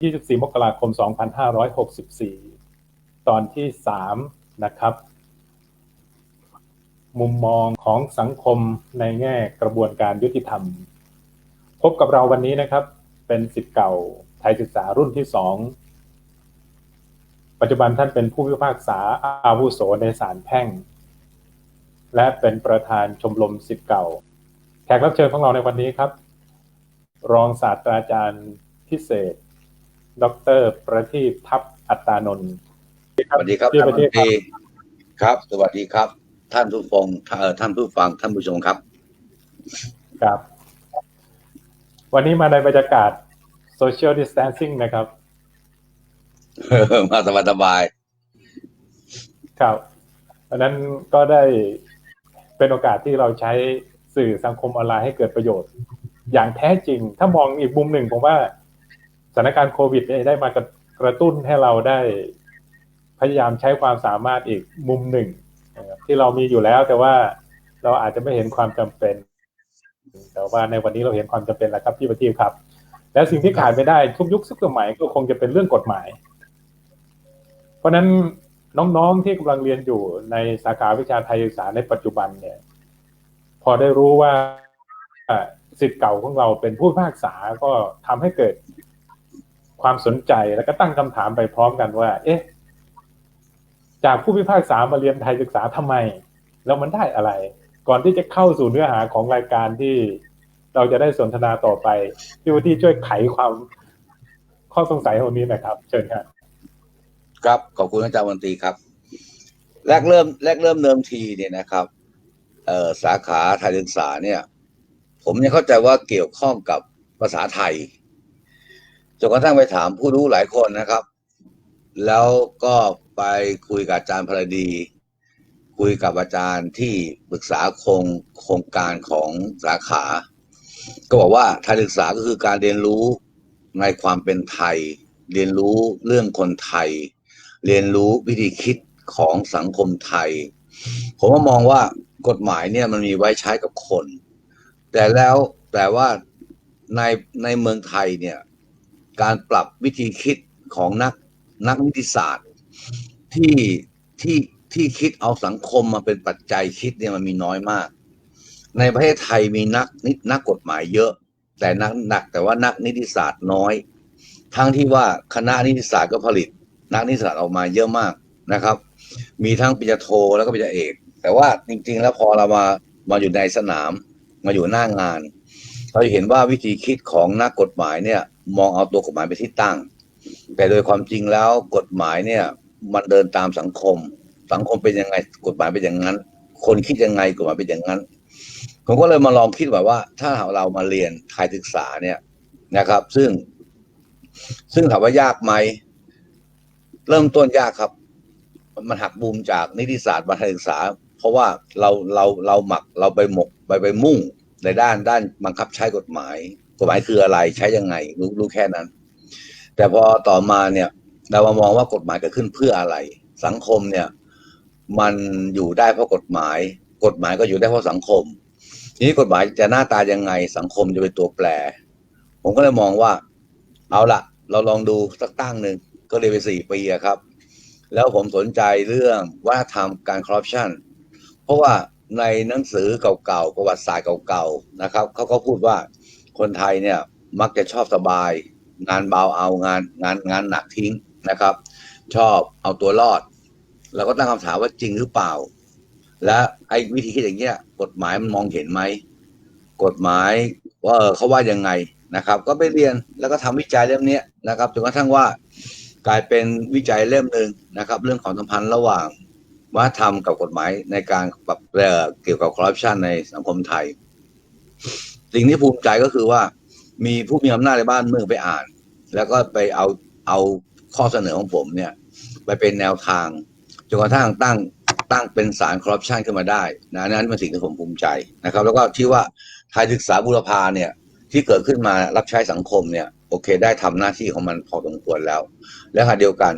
24 มกราคม 2564 ตอนที่ 3 นะครับ มุมมองของสังคมในแง่กระบวนการยุติธรรม พบกับเราวันนี้นะครับ เป็นสิทธิ์เก่าไทยศึกษารุ่นที่ 2 ปัจจุบันท่านเป็นผู้พิพากษาอาวุโสในศาลแพ่ง และเป็นประธานชมรมสิทธิ์เก่า แขกรับเชิญของเราในวันนี้ครับ รองศาสตราจารย์พิเศษ ดร ประทีปทัพอัตตานนท์สวัสดีครับที่ท่านประเทผู้ศครับดีครับ สวัสดีครับ ท่านผู้ฟังเอ่อท่านผู้ฟังท่านผู้ชมครับ ครับ วันนี้มาในบรรยากาศ social distancing นะครับ มาสบายสบายครับเพราะฉะนั้นก็ได้เป็นโอกาสที่เราใช้สื่อสังคมออนไลน์ให้เกิดประโยชน์ อย่างแท้จริง ถ้ามองอีกมุมหนึ่งผมว่าส ถานการณ์โควิดเนี่ยได้มากระกระตุ้นให้เราได้พยายามใช้ความสามารถอีกมุมหนึ่ง ที่เรามีอยู่แล้วแต่ว่าเราอาจจะไม่เห็นความจำเป็น แต่ว่าในวันนี้เราเห็นความจำเป็นแล้วครับพี่ประทีปครับ และสิ่งที่ขาดไม่ได้ทุกยุคทุกสมัยก็คงจะเป็นเรื่องกฎหมาย เพราะฉะนั้นน้องๆที่กำลังเรียนอยู่ในสาขาวิชาไทยศึกษาในปัจจุบันเนี่ย พอได้รู้ว่าสิทธิ์เก่าของเราเป็นผู้พิพากษาก็ทำให้เกิด ความสนใจแล้วก็ตั้งคำถามไปพร้อมกันว่า เอ๊ะ จากผู้พิพากษามาเรียนไทยศึกษาทำไม แล้วมันได้อะไร ก่อนที่จะเข้าสู่เนื้อหาของรายการที่เราจะได้สนทนาต่อไปพี่วุฒิช่วยไขความข้อสงสัยตรงนี้นะครับ เชิญครับครับขอบคุณอาจารย์วันตีครับ แรกเริ่มแรกเริ่มเดิมทีเนี่ยนะครับเอ่อสาขาไทยศึกษาเนี่ย ผมยังเข้าใจว่าเกี่ยวข้องกับภาษาไทย จนกระทั่งไปถามผู้รู้หลายคนนะครับ แล้วก็ไปคุยกับอาจารย์พรดี คุยกับอาจารย์ที่ปรึกษาโครงโครงการของสาขา ก็บอกว่าไทยศึกษาก็คือการเรียนรู้ในความเป็นไทย เรียนรู้เรื่องคนไทย เรียนรู้วิธีคิดของสังคมไทย ผมมองว่ากฎหมายเนี่ยมันมีไว้ใช้กับคน แต่แล้วแต่ว่าในในเมืองไทยเนี่ย การปรับวิธีคิดของนักนักนิติศาสตร์ ที่ที่ที่คิดเอาสังคมมาเป็นปัจจัยคิดเนี่ยมันมีน้อยมาก ในประเทศไทยมีนักนินักกฎหมายเยอะ แต่นักหนักแต่ว่านักนิติศาสตร์น้อย ทั้งที่ว่าคณะนิติศาสตร์ก็ผลิต นักนิติศาสตร์ออกมาเยอะมากนะครับ มีทั้งปริญญาโทแล้วก็ปริญญาเอก แต่ว่าจริง ๆ แล้วพอเรามามาอยู่ในสนาม มาอยู่หน้างาน เราจะเห็นว่าวิธีคิดของนักกฎหมายเนี่ย มองเอาตัวกฎหมายไปที่ตั้ง แต่โดยความจริงแล้วกฎหมายเนี่ย มันเดินตามสังคม สังคมเป็นยังไงกฎหมายเป็นอย่างนั้น คนคิดยังไงกฎหมายเป็นอย่างนั้น ผมก็เลยมาลองคิดแบบว่า ถ้าเรามาเรียนไทยศึกษาเนี่ยนะครับ ซึ่ง ซึ่งถามว่ายากไหมเริ่มต้นยากครับ มันหักมุมจากนิติศาสตร์มาไทยศึกษา เพราะว่าเราเราเราหมักเราไปหมกไปไปมุ่งในด้านด้านบังคับใช้กฎหมาย กฎหมายคืออะไรใช้ยังไงรู้รู้แค่นั้น แต่พอต่อมาเนี่ยเรามามองว่ากฎหมายเกิดขึ้นเพื่ออะไร สังคมเนี่ย มันอยู่ได้เพราะกฎหมาย กฎหมายก็อยู่ได้เพราะสังคม ทีนี้กฎหมายจะหน้าตายังไง สังคมจะเป็นตัวแปร ผมก็เลยมองว่า เอาละเราลองดูสักตั้งหนึ่งก็เรียไปสี่ปีครับ แล้วผมสนใจเรื่องวัฒนธรรมการคอร์รัปชันเพราะว่าในหนังสือเก่าๆประวัติศาสตร์เก่าๆนะครับเขาก็พูดว่า คนไทยเนี่ยมักจะชอบสบาย งานเบาเอางานงานงานหนักทิ้งนะครับ ชอบเอาตัวรอดเราก็ตั้งคำถามว่าจริงหรือเปล่า และไอ้วิธีคิดอย่างเงี้ย กฎหมายมันมองเห็นไหมกฎหมายว่าเขาว่ายังไงนะครับ ก็ไปเรียนแล้วก็ทำวิจัยเล่มเนี้ยนะครับจนกระทั่งว่ากลายเป็นวิจัยเล่มหนึ่งนะครับ เรื่องของสัมพันธ์ระหว่างวัฒนธรรมกับกฎหมายในการปรับเอ่อเกี่ยวกับคอร์รัปชันในสังคมไทย สิ่งที่ภูมิใจก็คือว่า มีผู้มีอำนาจในบ้านเมืองไปอ่าน แล้วก็ไปเอาเอาข้อเสนอของผมเนี่ย ไปเป็นแนวทางจนกระทั่งตั้งตั้งเป็นสารคอร์รัปชันขึ้นมาได้นะนั่นเป็นสิ่งที่ผมภูมิใจนะครับ แล้วก็ที่ว่าไทยศึกษาบุรพาเนี่ยที่เกิดขึ้นมารับใช้สังคมเนี่ยโอเค ได้ทำหน้าที่ของมันพอสมควรแล้ว และขณะเดียวกัน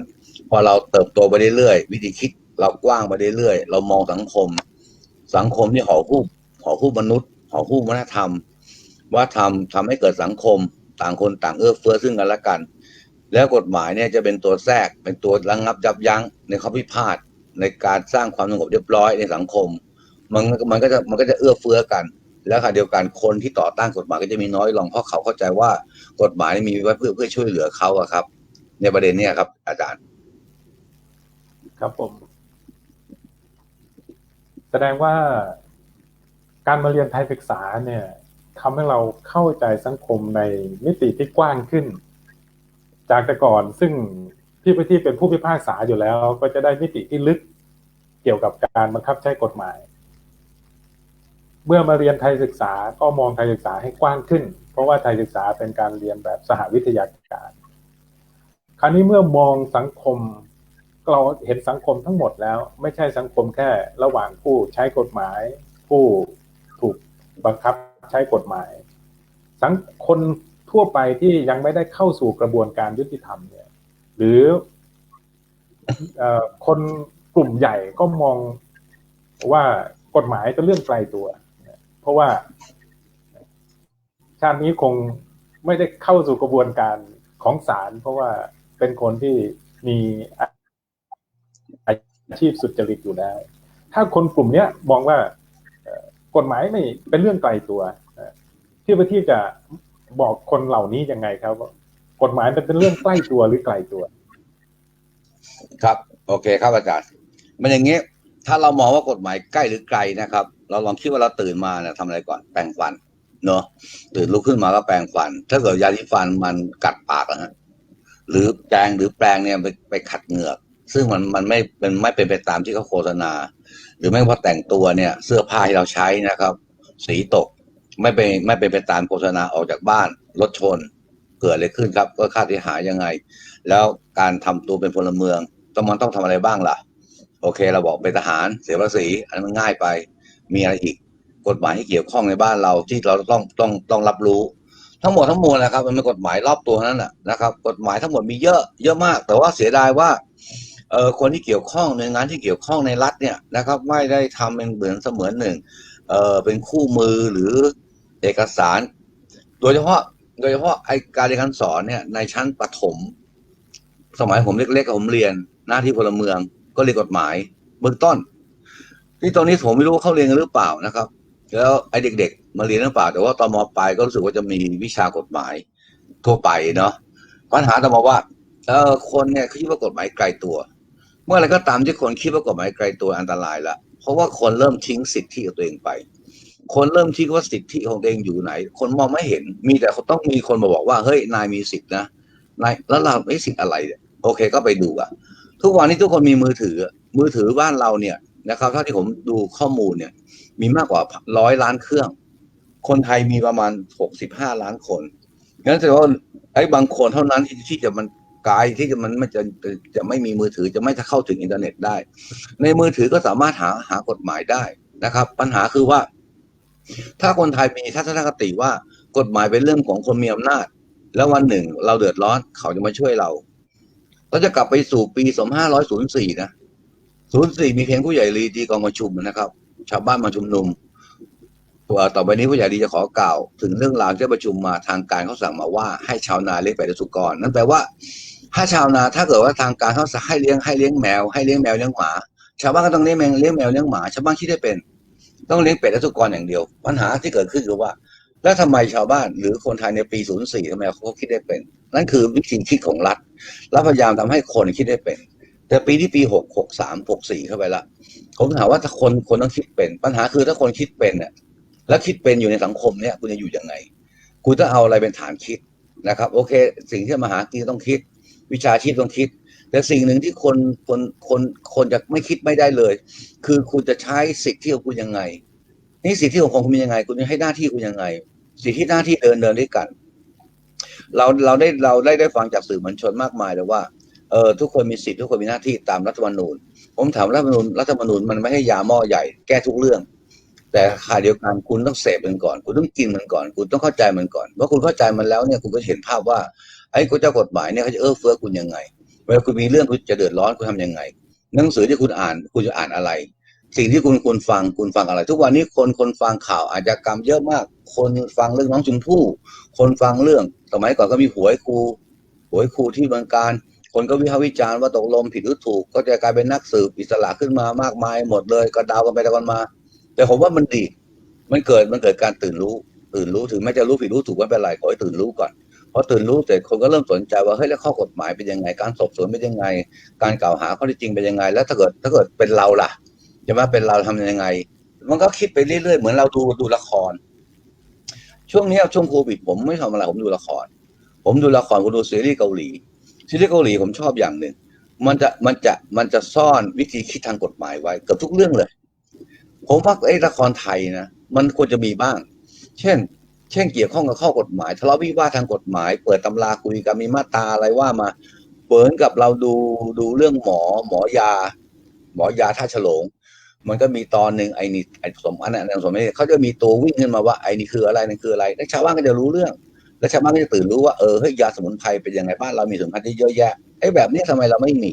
พอเราเติบโตไปเรื่อยๆวิธีคิดเรากว้างไปเรื่อยๆเรามองสังคม สังคมที่ห่อหุ้มห่อหุ้มมนุษย์ห่อหุ้มวัฒนธรรม ว่าทำทำให้เกิดสังคมต่างคนต่างเอื้อเฟื้อซึ่งกันและกัน แล้วกฎหมายเนี่ยจะเป็นตัวแทรกเป็นตัวระงับยับยั้งในข้อพิพาทในการสร้างความสงบเรียบร้อยในสังคม มันมันก็จะมันก็จะเอื้อเฟื้อกัน แล้วค่ะเดียวกันคนที่ต่อต้านกฎหมายก็จะมีน้อยลงเพราะเขาเข้าใจว่ากฎหมายมีไว้เพื่อเพื่อช่วยเหลือเขาอะครับ ในประเด็นนี้ครับ อาจารย์ ครับผม แสดงว่าการมาเรียนไทยศึกษาเนี่ย ทำให้เราเข้าใจสังคมในมิติที่กว้างขึ้น จากแต่ก่อนซึ่งพี่ประทีเป็นผู้พิพากษาอยู่แล้ว ก็จะได้มิติที่ลึกเกี่ยวกับการบังคับใช้กฎหมาย เมื่อมาเรียนไทยศึกษาก็มองไทยศึกษาให้กว้างขึ้น เพราะว่าไทยศึกษาเป็นการเรียนแบบสหวิทยาการ คราวนี้เมื่อมองสังคมเราเห็นสังคมทั้งหมดแล้ว ไม่ใช่สังคมแค่ระหว่างผู้ใช้กฎหมาย ผู้ถูกบังคับ ใช้กฎหมาย สังคนทั่วไปที่ยังไม่ได้เข้าสู่กระบวนการยุติธรรมเนี่ย หรือคนกลุ่มใหญ่ก็มองว่ากฎหมายเป็นเรื่องไกลตัว เพราะว่า ชาตินี้คงไม่ได้เข้าสู่กระบวนการของศาลเพราะว่าเป็นคนที่มีอาชีพสุจริตอยู่แล้ว ถ้าคนกลุ่มเนี้ยมองว่า กฎหมายไม่เป็นเรื่องไกลตัวเที่ประทีปจะบอกคนเหล่านี้ยังไงครับว่ากฎหมายมันเป็นเรื่องใกล้ตัวหรือไกลตัว ครับ โอเคครับอาจารย์มันอย่างนี้ถ้าเรามองว่ากฎหมายใกล้หรือไกลนะครับ เราลองคิดว่าเราตื่นมาเนี่ยทำอะไรก่อนแปรงฟันเนาะตื่นลุกขึ้นมาก็แปรงฟัน ถ้าเกิดยาสีฟันมันกัดปากนะฮะหรือแปรงหรือแปรงเนี่ยไปไปขัดเหงือก ซึ่งมันมันไม่เป็นไม่เป็นไปตามที่เขาโฆษณา หรือไม่ว่าแต่งตัวเนี่ยเสื้อผ้าที่เราใช้นะครับ สีตกไม่เป็นไม่เป็นไปตามโฆษณาออกจากบ้านรถชน เกิดอะไรขึ้นครับก็ค่าเสียหายยังไง แล้วการทำตัวเป็นพลเมืองต้องมันต้องทำอะไรบ้างล่ะ โอเค เราบอกเป็นทหารเสียภาษีอันนั้นมันง่ายไปมีอะไรอีกกฎหมายที่เกี่ยวข้องในบ้านเราที่เราต้องต้องต้องรับรู้ ทั้งหมดทั้งมวลนะครับ มันเป็นกฎหมายรอบตัวนั้นแหละนะครับ กฎหมายทั้งหมดมีเยอะเยอะมาก แต่ว่าเสียดายว่า เออคนที่เกี่ยวข้องหน่วยงานที่เกี่ยวข้องในรัฐเนี่ยนะครับ ไม่ได้ทำเป็นเหมือนเสมือนหนึ่งเออเป็นคู่มือหรือเอกสาร โดยเฉพาะโดยเฉพาะไอการเรียนการสอนเนี่ยในชั้นประถม สมัยผมเล็กๆผมเรียนหน้าที่พลเมือง ก็เรียนกฎหมายเบื้องต้นที่ตอนนี้ผมไม่รู้ว่าเขาเรียนกันหรือเปล่านะครับ แล้วไอเด็ก ๆ มาเรียนหรือเปล่า แต่ว่าตอนมปลายก็รู้สึกว่าจะมีวิชากฎหมายทั่วไปเนาะปัญหาต่อมาว่าเออคนเนี่ยคิดว่ากฎหมายไกลตัว เมื่อไรก็ตามที่คนคิดว่ากฎหมายไกลตัวอันตรายละเพราะว่าคนเริ่มทิ้งสิทธิของตัวเองไป คนเริ่มทิ้งว่าสิทธิของตัวเองอยู่ไหน คนมองไม่เห็น มีแต่ต้องมีคนมาบอกว่าเฮ้ยนายมีสิทธินะนายแล้วเราไม่สิทธิ์อะไรเนี่ยโอเคก็ไปดูอะทุกวันนี้ทุกคนมีมือถือ มือถือบ้านเราเนี่ยนะครับเท่าที่ผมดูข้อมูลเนี่ย มีมากกว่าร้อยล้านเครื่อง คนไทยมีประมาณหกสิบห้าล้านคนงั้นแสดงว่าไอ้บางคนเท่านั้นที่ที่จะมัน กายที่จะมันไม่จะจะไม่มีมือถือจะไม่เข้าถึงอินเทอร์เน็ตได้ ในมือถือก็สามารถหาหากฎหมายได้นะครับ ปัญหาคือว่า ถ้าคนไทยมีทัศนคติว่ากฎหมายเป็นเรื่องของคนมีอำนาจ แล้ววันหนึ่งเราเดือดร้อนเขาจะมาช่วยเราเราจะกลับไปสู่ปี2504นย์สี่นะ04มีเพียงผู้ใหญ่ลีตีกองประชุมนะครับ ชาวบ้านมาชุมนุม ต่อไปนี้ผู้ใหญ่ลีจะขอกล่าว ถึงเรื่องราวที่ประชุมมาทางการเขาสั่งมาว่าให้ชาวนาเลี้ยงเป็ดและสุกร นั่นแปลว่าถ้าชาวนาถ้าเกิดว่าทางการเขาสั่งให้เลี้ยงให้เลี้ยงแมวให้เลี้ยงแมวเลี้ยงหมาชาวบ้านก็ต้องเลี้ยงแมวเลี้ยงแมวเลี้ยงหมาชาวบ้านคิดได้เป็น ต้องเลี้ยงเป็ดและสุกรอย่างเดียว ปัญหาที่เกิดขึ้นคือว่า แล้วทำไมชาวบ้านหรือคนไทยในปี 04ทำไมเขาคิดได้เป็น นั่นคือวิธีคิดของรัฐแล้วพยายามทำให้คนคิดได้เป็น แต่ปีที่ปีหกหกสามหกสี่เข้าไปละผมถามว่าถ้าคนคนต้องคิดเป็น ปัญหาคือถ้าคนคิดเป็นเนี่ย แล้วคิดเป็นอยู่ในสังคมเนี่ยคุณจะอยู่ยังไง คุณต้องเอาอะไรเป็นฐานคิดนะครับ โอเค สิ่งที่มหากินต้องคิด วิชาชีพต้องคิด แต่สิ่งหนึ่งที่คนคนคนคนจะไม่คิดไม่ได้เลย คือคุณจะใช้สิทธิของคุณยังไง นี่สิทธิของคุณเป็นยังไง คุณจะให้หน้าที่คุณยังไง สิทธิหน้าที่เดินเดินด้วยกัน เราเราได้เราได้ได้ฟังจากสื่อมวลชนมากมายเลยว่าเออทุกคนมีสิทธิทุกคนมีหน้าที่ตามรัฐธรรมนูญ ผมถามรัฐธรรมนูญรัฐธรรมนูญมันไม่ให้ยาหม้อใหญ่แก้ทุกเรื่อง แต่ขณะเดียวกันคุณต้องเสพมันก่อน คุณต้องกินมันก่อน คุณต้องเข้าใจมันก่อนเมื่อคุณเข้าใจมันแล้วเนี่ยคุณก็เห็นภาพว่าไอ้กเจ้ากฎหมายเนี่ยเขาจะเอื้อเฟื้อคุณยังไงเวลาคุณมีเรื่องคุณจะเดือดร้อนคุณทำยังไง หนังสือที่คุณอ่านคุณจะอ่านอะไร สิ่งที่คุณคุณฟังคุณฟังอะไร ทุกวันนี้คนคนฟังข่าวอาชญากรรมเยอะมาก คนฟังเรื่องน้องชมพู่คนฟังเรื่องสมัยก่อนก็มีหวยครูโอ้ยครูที่เมืองการ คนก็วิพากษ์วิจารณ์ว่าตกลงผิดหรือถูก ก็จะกลายเป็นนักสืบอิสระขึ้นมามากมายหมดเลย ก็ดาวกันไปดากันมา แต่ผมว่ามันดี มันเกิดมันเกิดการตื่นรู้ ตื่นรู้ถึงแม้จะรู้ผิดรู้ถูกไม่เป็นไรขอให้ตื่นรู้ก่อนพอตื่นรู้เสร็จคนก็เริ่มสนใจว่าเฮ้ยแล้วข้อกฎหมายเป็นยังไง การสอบสวนเป็นยังไง การกล่าวหาข้อท็จจริงเป็นยังไง แล้วถ้าเกิดถ้าเกิดเป็นเราล่ะจะมาเป็นเราทำยังไง มันก็คิดไปเรื่อยๆเหมือนเราดูดูละคร ช่วงนี้ช่วงโควิดผมไม่ทำอะไรผมดูละคร ผมดูละครผมดูซีรีส์เกาหลีซีรีส์เกาหลีผมชอบอย่างหนึ่งมันจะมันจะมันจะซ่อนวิธีคิดทางกฎหมายไว้เกือบทุกเรื่องเลย ผมว่าไอ้ละครไทยนะมันควรจะมีบ้าง เช่น เช่นเกี่ยวข้องกับข้อกฎหมายทะเลาะวิวาททางกฎหมาย เปิดตำราคุยกันมีมาตาอะไรว่ามาเหมือนกับเราดูดูเรื่องหมอหมอยา หมอยาท่าฉลง มันก็มีตอนหนึ่งไอ้นี่ไอ้สมอันนั้นอันนั้นสมไม่เขาจะมีตัววิ่งขึ้นมาว่าไอ้นี่คืออะไรนั่นคืออะไรแล้วชาวบ้านก็จะรู้เรื่อง แล้วชาวบ้านก็จะตื่นรู้ว่าเออเฮ้ยยาสมุนไพรเป็นยังไงบ้านเรามีสมุนไพรที่เยอะแยะไอ้แบบนี้ทำไมเราไม่มี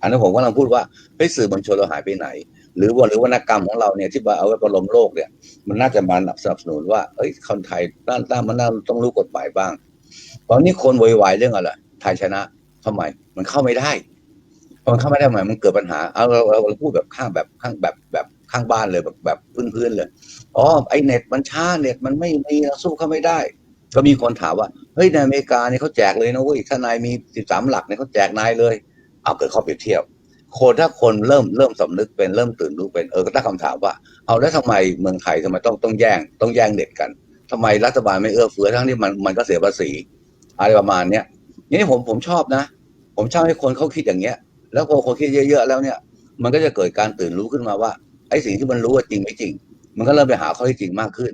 อันนั้นผมกำลังพูดว่าเฮ้ยสื่อมวลชนเราหายไปไหน หรือว่าหรือวรรณกรรมของเราเนี่ยที่ว่าเอาไว้ประลมโลกเนี่ย มันน่าจะมาสนับสนุนว่าเอ้ยคนไทยด้านด้านมันน่าต้องรู้กฎหมายบ้างตอนนี้คนโวยวายเรื่องอะไรไทยชนะทำไมมันเข้าไม่ได้มันเข้าไม่ได้ทำไมมันเกิดปัญหาเอาเราเราเราพูดแบบข้างแบบข้างแบบแบบข้างบ้านเลยแบบแบบพื้นๆเลยอ๋อไอเน็ตมันช้าเน็ตมันไม่มีเราสู้เขาไม่ได้ ก็มีคนถามว่าเฮ้ยในอเมริกาเนี่ยเขาแจกเลยนะเว้ยถ้านายมีสิบสามหลักเนี่ยเขาแจกนายเลย เอาเกิดข้อเปรียบเทียบ คนถ้าคนเริ่มเริ่มสำนึกเป็นเริ่มตื่นรู้เป็นเออก็ตั้งคำถามว่า เอาแล้วทำไมเมืองไทยทำไมต้องต้องแย่งต้องแย่งเน็ตกันทำไมรัฐบาลไม่เอื้อเฟื้อทั้งที่มันมันก็เสียภาษีอะไรประมาณเนี้ยนี่ผมผมชอบนะ ผมชอบให้คนเขาคิดอย่างเงี้ย แล้วพอคนคิดเยอะๆแล้วเนี่ย มันก็จะเกิดการตื่นรู้ขึ้นมาว่าไอ้สิ่งที่มันรู้ว่าจริงไม่จริง มันก็เริ่มไปหาข้อท็จจริงมากขึ้น